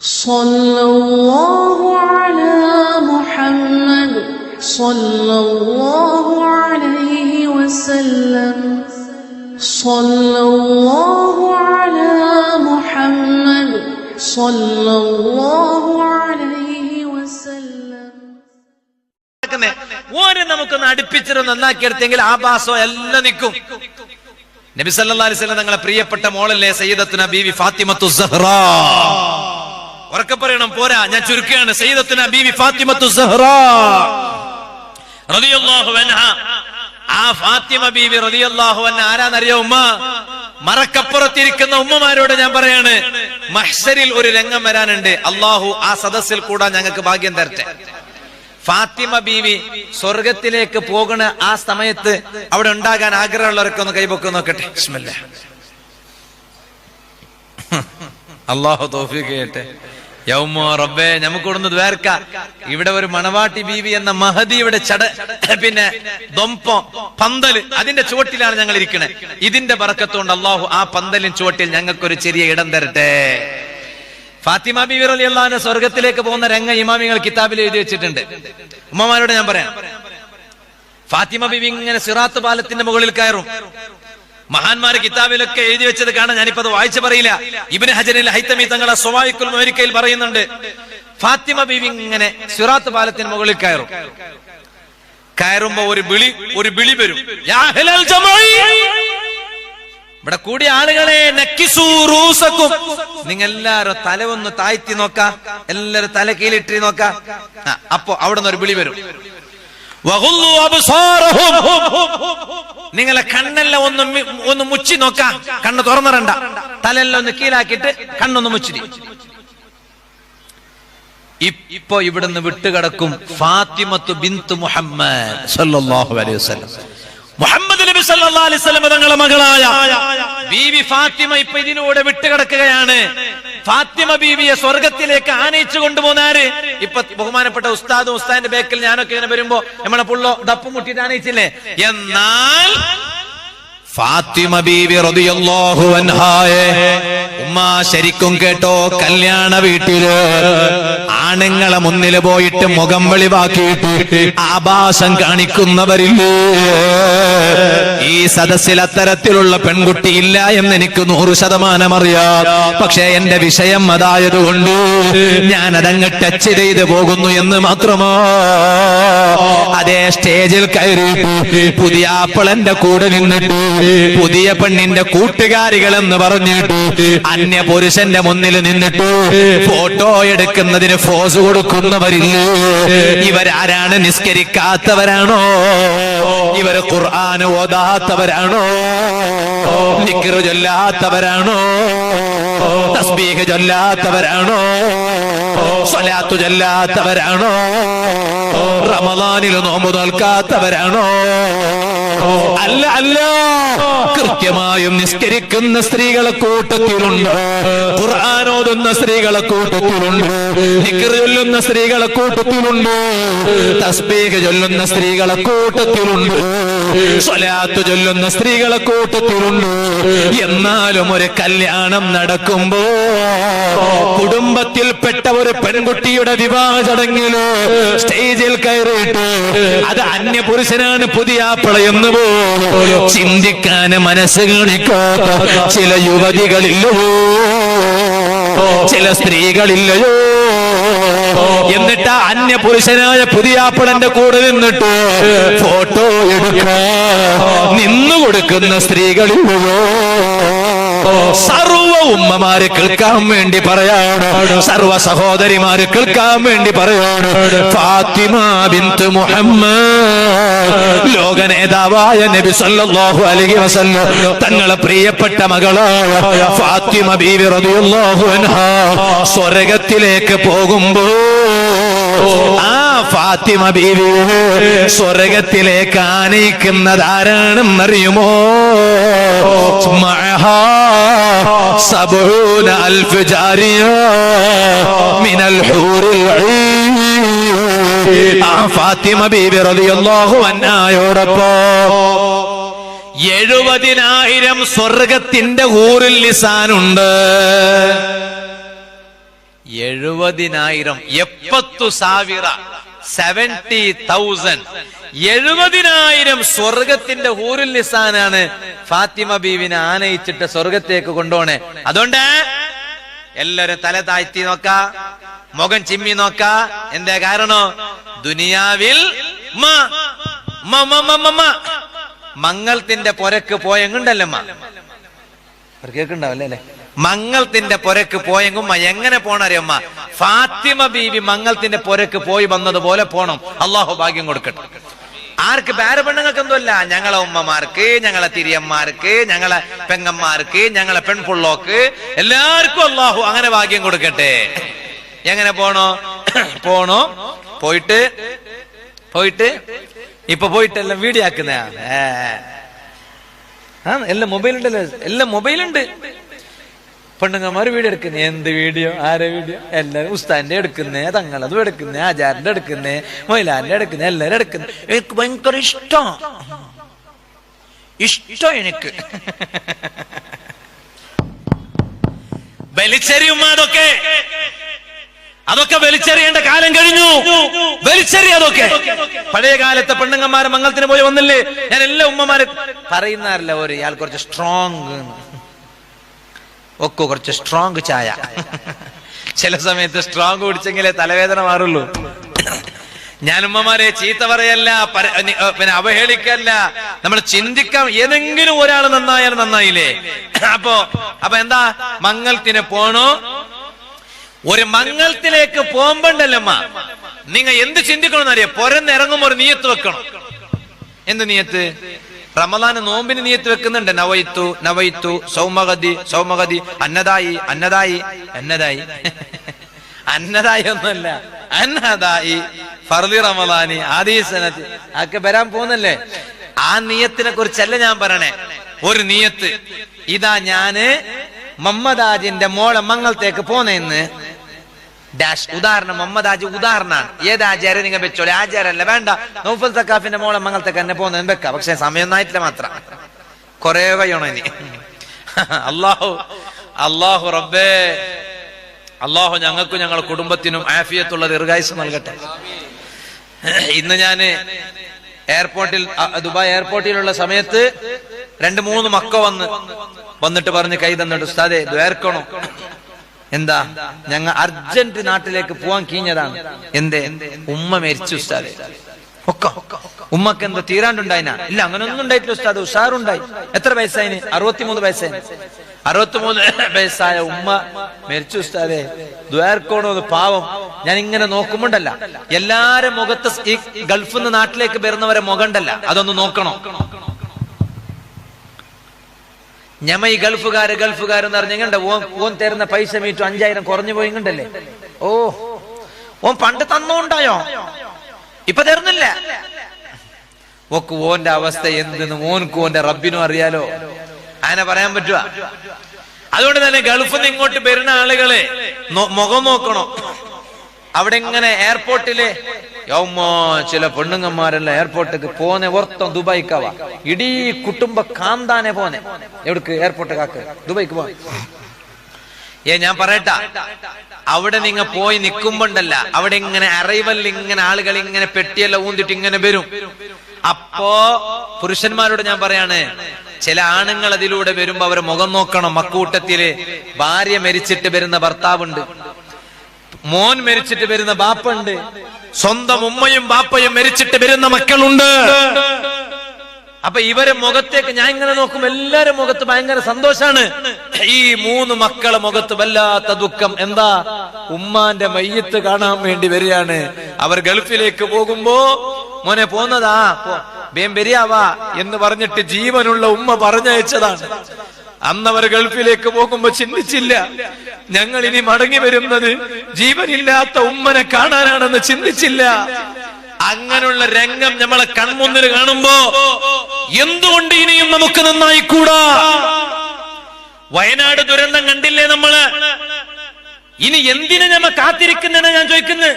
صلى الله على محمد صلى الله عليه وسلم صلى الله على محمد صلى الله عليه وسلم നടക്കുന്നേ. ഓരെ നമുക്കൊന്ന് അടുപ്പിച്ചിട്ട് നന്നാക്കിയെടുത്തെങ്കിൽ ആഭാസോ എല്ലാം നിൽക്കും നബി സല്ലല്ലാഹു അലൈഹി വസല്ലം തങ്ങളെ പ്രിയപ്പെട്ട മോളല്ലേ സയ്യിദത്തുന ബീവി ഫാത്തിമത്തു സഹ്റ ഉറക്കെ പറയണം പോരാ. ഞാൻ ചുരുക്കുകയാണ്. സയ്യിദത്തുന ബീവി ഫാത്തിമത്തു സഹ്റ. റളിയല്ലാഹു അൻഹ. ആ ഫാത്തിമ ബീവി റളിയല്ലാഹു അൻഹ ആരാന്നറിയോ ഉമ്മ? മറക്കപ്പുറത്തിരിക്കുന്ന ഉമ്മമാരോട് ഞാൻ പറയാണ് മഹ്ശരിൽ ഒരു രംഗം വരാനുണ്ട്. അള്ളാഹു ആ സദസ്സിൽ കൂടാൻ ഞങ്ങൾക്ക് ഭാഗ്യം തരട്ടെ. ഫാത്തിമ ബീവി സ്വർഗത്തിലേക്ക് പോകണ ആ സമയത്ത് അവിടെ ഉണ്ടാകാൻ ആഗ്രഹമുള്ളവരൊക്കെ ഒന്ന് കൈപൊക്കെ നോക്കട്ടെ. അള്ളാഹു തോഫിക്കട്ടെ യൗമോ റബ്ബേ നമുക്കൊന്ന് ദ്വേർക്ക ഇവിടെ ഒരു മണവാട്ടി ബീവി എന്ന മഹദിയുടെ ചട പിന്നെ ദൊമ്പോ പന്തൽ അതിന്റെ ചുവട്ടിലാണ് ഞങ്ങൾ ഇരിക്കുന്നത് ഇതിന്റെ പറക്കത്തുകൊണ്ട് അള്ളാഹു ആ പന്തലിൻ ചുവട്ടിൽ ഞങ്ങൾക്കൊരു ചെറിയ ഇടം തരട്ടെ. ഫാത്തിമ ബീവി അലി അള്ളാഹിന്റെ സ്വർഗത്തിലേക്ക് പോകുന്ന രംഗ ഇമാമികൾ കിതാബിൽ എഴുതി വെച്ചിട്ടുണ്ട്. ഉമ്മമാരോട് ഞാൻ പറയാം. ഫാത്തിമ ബീവി ഇങ്ങനെ സിറാത്ത് പാലത്തിന്റെ മുകളിൽ കയറും. മഹാന്മാര് കിതാബിലൊക്കെ എഴുതി വെച്ചത് കാണാൻ ഞാനിപ്പോ അത് വായിച്ചു പറയില്ല. ഇബിന് ഹജനിൽ ഹൈത്തമി തങ്ങളെ സ്വഭാവിക്കുൽ അമേരിക്കയിൽ പറയുന്നുണ്ട് ഫാത്തിമ ബീവി ഇങ്ങനെ സിറാത്ത് പാലത്തിന് മുകളിൽ കയറും. കയറുമ്പോ ഒരു വിളി ഒരു വിളി വരും. ഇവിടെ കൂടി ആളുകളെ നക്കിസൂ റൂസക്കും. നിങ്ങൾ എല്ലാരും തല ഒന്ന് താഴ്ത്തി നോക്ക എല്ലാരും തല കീഴിലിട്ടി നോക്ക അപ്പോ അവിടെ നിന്ന് ഒരു വിളി വരും. നിങ്ങളെ കണ്ണെല്ലാം ഒന്ന് ഒന്ന് മുച്ചി നോക്ക. കണ്ണ് തുറന്നിടണ്ട. തലെല്ലാം ഒന്ന് കീഴാക്കിയിട്ട് കണ്ണൊന്ന് മുച്ചിരി. ഇപ്പോ ഇപ്പൊ ഇവിടുന്ന് വിട്ടുകിടക്കും ഫാത്തിമത്ത് ബിന്ത് മുഹമ്മദ് സല്ലല്ലാഹു അലൈഹി വസല്ലം. മുഹമ്മദ് നബി സല്ലല്ലാഹു അലൈഹി വസല്ലം തങ്ങളുടെ മകളായ ബീവി ഫാത്തിമ ഇപ്പൊ ഇതിലൂടെ വിട്ടുകിടക്കുകയാണ്. ഫാത്തിമ ബീവിയെ സ്വർഗത്തിലേക്ക് ആനയിച്ചു കൊണ്ടുപോകുന്നാര് ഇപ്പൊ ബഹുമാനപ്പെട്ട ഉസ്താദും ഉസ്താദിന്റെ ബേക്കിൽ ഞാനൊക്കെ ഇങ്ങനെ വരുമ്പോ നമ്മളെ പുള്ളോ ഡപ്പ് മുട്ടിട്ട് ആനയിച്ചില്ലേ? എന്നാൽ ഫാത്തിമ ബീവി റതിയല്ലാഹു അൻഹായെ ഉമ്മ ശരിക്കും കേട്ടോ കല്യാണ വീട്ടിൽ ആണുങ്ങളെ മുന്നിൽ പോയിട്ട് മുഖം വെളിവാക്കിയിട്ട് ആഭാസം കാണിക്കുന്നവരില്ലേ? ഈ സദസ്സിൽ അത്തരത്തിലുള്ള പെൺകുട്ടി ഇല്ല എന്ന് എനിക്ക് നൂറ് ശതമാനം അറിയാം. പക്ഷേ എന്റെ വിഷയം അതായതുകൊണ്ട് ഞാൻ അതങ്ങ് ടച്ച് ചെയ്ത് പോകുന്നു എന്ന് മാത്രമോ. അതേ സ്റ്റേജിൽ കയറി പുതിയ ആപ്പിളന്റെ കൂടെ നിന്നിട്ട് പുതിയ പെണ്ണിന്റെ കൂട്ടുകാരികൾ എന്ന് പറഞ്ഞിട്ട് അന്യ പുരുഷന്റെ മുന്നിൽ നിന്നിട്ട് ഫോട്ടോ എടുക്കുന്നതിന് ഫോസ് കൊടുക്കുന്നവരില്ലേ? ഇവരാരാണ്? നിസ്കരിക്കാത്തവരാണോ? ഇവർ ഖുർആൻ ഓതാത്തവരാണോ? നിക്കറ് ചൊല്ലാത്തവരാണോ? തസ്ബീഹ് ചൊല്ലാത്തവരാണോ? സ്വലാത്തു ചൊല്ലാത്തവരാണോ? റമദാനിൽ നോമ്പ് നോൽക്കാത്തവരാണോ അല്ല അല്ല. കൃത്യമായും നിസ്കരിക്കുന്ന സ്ത്രീകളെ കൂട്ടത്തിലുണ്ട്. ഖുർആൻ ഓതുന്ന സ്ത്രീകളെ കൂട്ടത്തിലുണ്ട്. ദിക്ർ ചൊല്ലുന്ന സ്ത്രീകളെ കൂട്ടത്തിലുണ്ട്. തസ്ബീഹ് ചൊല്ലുന്ന സ്ത്രീകളെ കൂട്ടത്തിലുണ്ട്. സ്വലാത്ത് ചൊല്ലുന്ന സ്ത്രീകളെ കൂട്ടത്തിലുണ്ട്. എന്നാലും ഒരു കല്യാണം നടക്കുമ്പോ കുടുംബത്തിൽപ്പെട്ട ഒരു പെൺകുട്ടിയുടെ വിവാഹ ചടങ്ങിൽ സ്റ്റേജിൽ കയറിയിട്ട് അത് അന്യ പുരുഷനാണ് പുതിയ ആപ്പിള എന്ന് പോലും ചിന്തിക്കാൻ മനസ്സ് കാണിക്കാത്ത ചില യുവതികളില്ലയോ. ചില സ്ത്രീകളില്ലയോ. എന്നിട്ട് അന്യ പുരുഷനായ പുതിയ ആപ്പിളന്റെ കൂടെ നിന്നിട്ട് ഫോട്ടോ എടുക്കാൻ നിന്നു കൊടുക്കുന്ന സ്ത്രീകളില്ലയോ. സർവ ഉമ്മമാര് കേൾക്കാൻ വേണ്ടി പറയാണ്. സർവ സഹോദരിമാര് കേൾക്കാൻ വേണ്ടി പറയാണ്. ഫാത്തിമ ബിന്ത് മുഹമ്മദ്. ലോക നേതാവായ നബി സല്ലല്ലാഹു അലൈഹി വസല്ല തങ്ങളെ പ്രിയപ്പെട്ട മകളായ ഫാത്തിമ ബീവി റളിയല്ലാഹു അൻഹാ സ്വർഗത്തിലേക്ക് പോകുമ്പോൾ ആ ഫാത്തിമ ബീവി സ്വർഗത്തിലേക്ക് ആനയിക്കുന്നത് അറിയുമോ സബൂന അൽഫ് ജാരിയ മിനൽ ഹൂറിൽ. ആ ഫാത്തിമ ബീവി റളിയല്ലാഹു അന്നായോടൊപ്പോ എഴുപതിനായിരം സ്വർഗത്തിന്റെ ഊറിൽ ലിസാനുണ്ട് എഴുപതിനായിരം എപ്പത്തു സാവിറ? സെവന്റി തൗസൻഡ് എഴുപതിനായിരം സ്വർഗത്തിന്റെ ഹൂറിൽ നിസാനാണ് ഫാത്തിമ ബീവിനെ ആനയിച്ചിട്ട് സ്വർഗത്തേക്ക് കൊണ്ടുപോണേ. അതുകൊണ്ട് എല്ലാരും തല താഴ്ത്തി നോക്ക മുഖം ചിമ്മി നോക്ക. എന്താ കാരണോ? ദുനിയാവിൽ മ, മ, മ, മ, മ, മ. മംഗളത്തിന്റെ പൊരക്ക് പോയെങ്കുണ്ടല്ലമ്മ കേൾക്കുണ്ടാവല്ലേ അല്ലെ മംഗളത്തിന്റെ പുരക്ക് പോയെങ്കുമ്മ എങ്ങനെ പോണറിയമ്മ ഫാത്തിമ ബീവി മംഗളത്തിന്റെ പുരക്ക് പോയി വന്നതുപോലെ പോണം. അള്ളാഹു ഭാഗ്യം കൊടുക്കട്ടെ. ആർക്ക് പേര പെണ്ണുങ്ങൾക്ക് എന്തല്ല ഞങ്ങളെ ഉമ്മമാർക്ക് ഞങ്ങളെ തിരിയന്മാർക്ക് ഞങ്ങളെ പെങ്ങന്മാർക്ക് ഞങ്ങളെ പെൺപുള്ളോക്ക് എല്ലാവർക്കും അള്ളാഹു അങ്ങനെ ഭാഗ്യം കൊടുക്കട്ടെ. എങ്ങനെ പോണോ? പോണോ. പോയിട്ട് പോയിട്ട് ഇപ്പൊ പോയിട്ട് എല്ലാം വീഡിയോ ആക്കുന്ന എല്ലാം മൊബൈൽ ഉണ്ടല്ലോ എല്ലാം മൊബൈലുണ്ട്. പെണ്ണുങ്ങന്മാർ വീഡിയോ എടുക്കുന്നേ? എന്ത് വീഡിയോ? ആരെ വീഡിയോ? എല്ലാരും ഉസ്താന്റെ എടുക്കുന്നേ തങ്ങളതും എടുക്കുന്നേ ആചാരന്റെ എടുക്കുന്നേ മൊയിലാന്റെ എടുക്കുന്നേ എല്ലാരും എടുക്കുന്നേ. എനിക്ക് ഭയങ്കര ഇഷ്ടം. ഇഷ്ടം എനിക്ക്. വലിച്ചെറിയും അതൊക്കെ. അതൊക്കെ വലിച്ചെറിയേണ്ട കാലം കഴിഞ്ഞു. വലിച്ചെറി അതൊക്കെ. പഴയ കാലത്തെ പെണ്ണുങ്ങന്മാരെ മംഗളത്തിന് പോയി വന്നില്ലേ? ഞാൻ എല്ലാ ഉമ്മമാരെ പറയുന്നാരല്ല ഒരു ഇയാൾ കുറച്ച് സ്ട്രോങ് ഒക്കെ കുറച്ച് സ്ട്രോങ് ചായ. ചില സമയത്ത് സ്ട്രോങ് കുടിച്ചെങ്കിലേ തലവേദന മാറുള്ളൂ. ഞാൻ ഉമ്മമാരെ ചീത്ത പറയല്ല പിന്നെ അവഹേളിക്കല്ല. നമ്മൾ ചിന്തിക്കാം ഏതെങ്കിലും ഒരാൾ നന്നായാൽ നന്നായില്ലേ? അപ്പോ അപ്പൊ എന്താ? മംഗളത്തിന് പോണോ? ഒരു മംഗളത്തിലേക്ക് പോകുമ്പോണ്ടല്ലമ്മ നിങ്ങൾ എന്ത് ചിന്തിക്കണമെന്ന് അറിയാം? പൊരന്നിറങ്ങുമ്പോ ഒരു നീയത്ത് വെക്കണം. എന്ത് നീയത്ത്? റമദാന് നോമ്പിന് നീയത്ത് വെക്കുന്നുണ്ട്. നവയിത്തു നവയിത്തു സൗമഗതി സൗമഗതി. അന്നദായി അന്നദായി അന്നദായി. അന്നദായി ഒന്നല്ല അന്നദായി. ഫർദി റമദാനി ആദീസനത്തി ആക്കെ വരാൻ പോകുന്നല്ലേ? ആ നീയത്തിനെ കുറിച്ചല്ല ഞാൻ പറയണേ. ഒരു നീയത്ത്. ഇതാ ഞാൻ മമ്മദാജിന്റെ മോളെ മംഗളത്തേക്ക് പോന്നേന്ന്. ഡാഷ് ഉദാഹരണം മുഹമ്മദ് ആജി ഉദാഹരണമാണ്. ഏത് ആചാരം നിങ്ങൾ വെച്ചോളെ? ആചാരല്ല വേണ്ട. നൗഫൽ സക്കാഫിന്റെ മോളെ മംഗളത്തേക്ക് തന്നെ പോകുന്നത് വെക്കാം. പക്ഷെ സമയം നായിട്ടില്ല മാത്രം. കൊറേ കഴിയണം ഇനി. അള്ളാഹു അള്ളാഹു റബ്ബേ. അള്ളാഹു ഞങ്ങൾക്കും ഞങ്ങളുടെ കുടുംബത്തിനും ആഫിയത്തുള്ള ദീർഘായുസ് നൽകട്ടെ. ഇന്ന് ഞാൻ എയർപോർട്ടിൽ ദുബായ് എയർപോർട്ടിലുള്ള സമയത്ത് രണ്ട് മൂന്ന് മക്ക വന്ന് വന്നിട്ട് പറഞ്ഞ് കൈ തന്നിട്ട് ഉസ്താദെ ദ്വേർക്കണോ എന്താ? ഞങ്ങൾ അർജന്റ് നാട്ടിലേക്ക് പോവാൻ കീഞ്ഞതാണ്. എന്തേ? ഉമ്മ മരിച്ചു ഉസ്താദെ. ഒക്കെ. ഉമ്മക്ക് എന്തോ തീരാണ്ടുണ്ടായിന? ഇല്ല അങ്ങനെ ഒന്നും ഉണ്ടായിട്ടില്ല ഉസ്താദ്. ഉഷാറുണ്ടായി എത്ര വയസ്സായിന്? അറുപത്തിമൂന്ന് വയസ്സായി അറുപത്തിമൂന്ന് വയസ്സായ ഉമ്മ മരിച്ചു ഉസ്താദെ. ദ്വാർക്കോണോ പാവം. ഞാൻ ഇങ്ങനെ നോക്കുമ്പോണ്ടല്ല. എല്ലാരെ മുഖത്ത് ഈ ഗൾഫിൽ നിന്ന് നാട്ടിലേക്ക് വരുന്നവരെ മുഖണ്ടല്ല. അതൊന്ന് നോക്കണം? ഞമ്മ ഈ ഗൾഫുകാര് ഗൾഫുകാരെന്ന് പറഞ്ഞിങ്ങണ്ട ഓൻ ഓൻ തരുന്ന പൈസ മീറ്റു അഞ്ചായിരം കുറഞ്ഞു പോയി കണ്ടല്ലേ ഓ ഓൻ പണ്ട് തന്നോണ്ടായോ? ഇപ്പൊ തരുന്നില്ല. ഓക്ക് ഓന്റെ അവസ്ഥ എന്തെന്ന് ഓൻക്ക് ഓന്റെ റബ്ബിനും അറിയാലോ. അങ്ങനെ പറയാൻ പറ്റുക അതുകൊണ്ട് തന്നെ ഗൾഫിൽ നിന്ന് ഇങ്ങോട്ട് വരുന്ന ആളുകളെ മുഖം നോക്കണം. അവിടെ ഇങ്ങനെ എയർപോർട്ടിൽ യൗമോ ചില പെണ്ണുങ്ങന്മാരെല്ലാം എയർപോർട്ടിക്ക് പോനെ ഒർത്തം ദുബായിക്കാവാ. ഇടീ കുട്ടുംബ കാന്താനെ പോനെ. എവിടേക്ക്? എയർപോർട്ട് കാക്ക് ദുബായിക്ക് പോ ഏ ഞാൻ പറയട്ട. അവിടെ നിങ്ങ പോയി നിക്കുമ്പോണ്ടല്ല. അവിടെ ഇങ്ങനെ അറൈവൽ ഇങ്ങനെ ആളുകൾ ഇങ്ങനെ പെട്ടിയെല്ലാം ഊന്തിട്ട് ഇങ്ങനെ വരും. അപ്പോ പുരുഷന്മാരോട് ഞാൻ പറയാണ് ചില ആണുങ്ങൾ അതിലൂടെ വരുമ്പോ അവരെ മുഖം നോക്കണം. മക്കൂട്ടത്തിൽ ഭാര്യ മരിച്ചിട്ട് വരുന്ന ഭർത്താവുണ്ട്. മോൻ മരിച്ചിട്ട് വരുന്ന ബാപ്പുണ്ട്. സ്വന്തം ഉമ്മയും ബാപ്പയും മരിച്ചിട്ട് വരുന്ന മക്കളുണ്ട്. അപ്പൊ ഇവരെ മുഖത്തേക്ക് ഞാൻ ഇങ്ങനെ നോക്കും. എല്ലാരും മുഖത്ത് ഭയങ്കര സന്തോഷാണ്. ഈ മൂന്ന് മക്കളെ മുഖത്ത് വല്ലാത്ത ദുഃഖം. എന്താ? ഉമ്മാന്റെ മയ്യത്ത് കാണാൻ വേണ്ടി വരികയാണ്. അവർ ഗൾഫിലേക്ക് പോകുമ്പോ മോനെ പോന്നതാ. വേം വരിയാവാ എന്ന് പറഞ്ഞിട്ട് ജീവനുള്ള ഉമ്മ പറഞ്ഞയച്ചതാണ്. അന്നവർ ഗൾഫിലേക്ക് പോകുമ്പോ ചിന്തിച്ചില്ല. ഞങ്ങൾ ഇനി മടങ്ങി വരുന്നത് ജീവനില്ലാത്ത ഉമ്മനെ കാണാനാണെന്ന് ചിന്തിച്ചില്ല. അങ്ങനെയുള്ള രംഗം നമ്മളെ കൺമുന്നിൽ കാണുമ്പോ എന്തുകൊണ്ട് ഇനിയും നമുക്ക് നന്നായി കൂടാ വയനാട് ദുരന്തം കണ്ടില്ലേ നമ്മൾ? ഇനി എന്തിനു നമ്മ കാത്തിരിക്കുന്ന ഞാൻ ചോദിക്കുന്നത്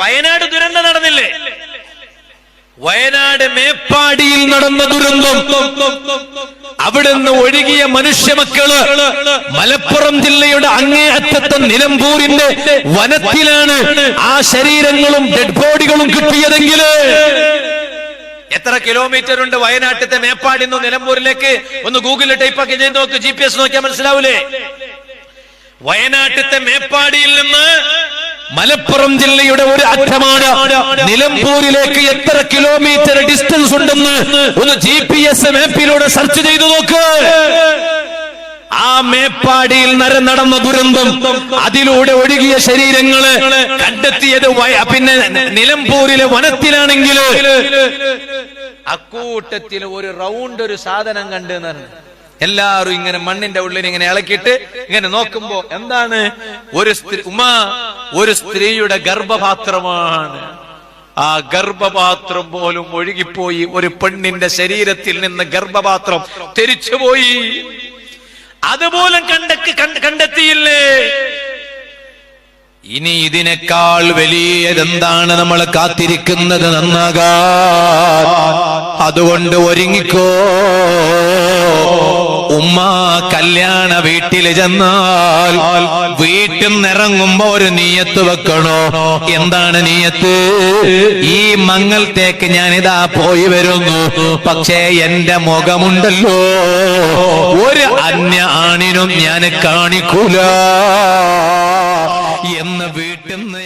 വയനാട് ദുരന്തം നടന്നില്ലേ? വയനാട് മേപ്പാടിയിൽ നടന്ന ദുരന്തം. അവിടുന്ന് ഒഴുകിയ മനുഷ്യ മക്കൾ മലപ്പുറം ജില്ലയുടെ അങ്ങേയറ്റത്തെ നിലമ്പൂരിന്റെ വനത്തിലാണ് ആ ശരീരങ്ങളും ഡെഡ് ബോഡികളും കിട്ടിയതെങ്കിൽ എത്ര കിലോമീറ്റർ ഉണ്ട് വയനാട്ടിലെ മേപ്പാടി നിന്ന് നിലമ്പൂരിലേക്ക്? ഒന്ന് ഗൂഗിളിൽ ടൈപ്പ് ആക്കി നോക്ക് ജി പി എസ് നോക്കിയാൽ മനസ്സിലാവൂലേ? വയനാട്ടിലെ മേപ്പാടിയിൽ നിന്ന് മലപ്പുറം ജില്ലയുടെ ഒരു അറ്റമാണ്. നിലമ്പൂരിലേക്ക് എത്ര കിലോമീറ്റർ ഡിസ്റ്റൻസ് ഉണ്ടെന്ന് ഒന്ന് ജി പി എസ് മാപ്പിലൂടെ സെർച്ച് ചെയ്തു നോക്ക്. ആ മേപ്പാടിയിൽ നര നടന്ന ദുരന്തം അതിലൂടെ ഒഴുകിയ ശരീരങ്ങൾ കണ്ടെത്തിയത് പിന്നെ നിലമ്പൂരിലെ വനത്തിലാണെങ്കിൽ അക്കൂട്ടത്തിൽ ഒരു റൗണ്ട് ഒരു സാധനം കണ്ടെന്നു എല്ലാവരും ഇങ്ങനെ മണ്ണിന്റെ ഉള്ളിൽ ഇങ്ങനെ ഇളക്കിയിട്ട് ഇങ്ങനെ നോക്കുമ്പോ എന്താണ്? ഒരു സ്ത്രീ ഉമ ഒരു സ്ത്രീയുടെ ഗർഭപാത്രമാണ്. ആ ഗർഭപാത്രം പോലും ഒഴുകിപ്പോയി ഒരു പെണ്ണിന്റെ ശരീരത്തിൽ നിന്ന് ഗർഭപാത്രം തിരിച്ചുപോയി അതുപോലും കണ്ടക്ക് കണ്ട- കണ്ടെത്തിയില്ലേ? ഇനി ഇതിനേക്കാൾ വലിയതെന്താണ് നമ്മൾ കാത്തിരിക്കുന്നത് നന്നാകാൻ? അതുകൊണ്ട് ഒരുങ്ങിക്കോ. ഉമ്മ കല്യാണ വീട്ടിൽ ചെന്നാൽ വീട്ടിൽ നിറങ്ങുമ്പോ ഒരു നീയത്ത് വെക്കണോ? എന്താണ് നീയത്ത്? ഈ മംഗലത്തേക്ക് ഞാനിതാ പോയി വരുന്നു. പക്ഷേ എന്റെ മുഖമുണ്ടല്ലോ. ഒരു അന്യ ആണിനും ഞാൻ കാണിക്കൂല. എന്ന് വീട്ടിൽ നിന്ന്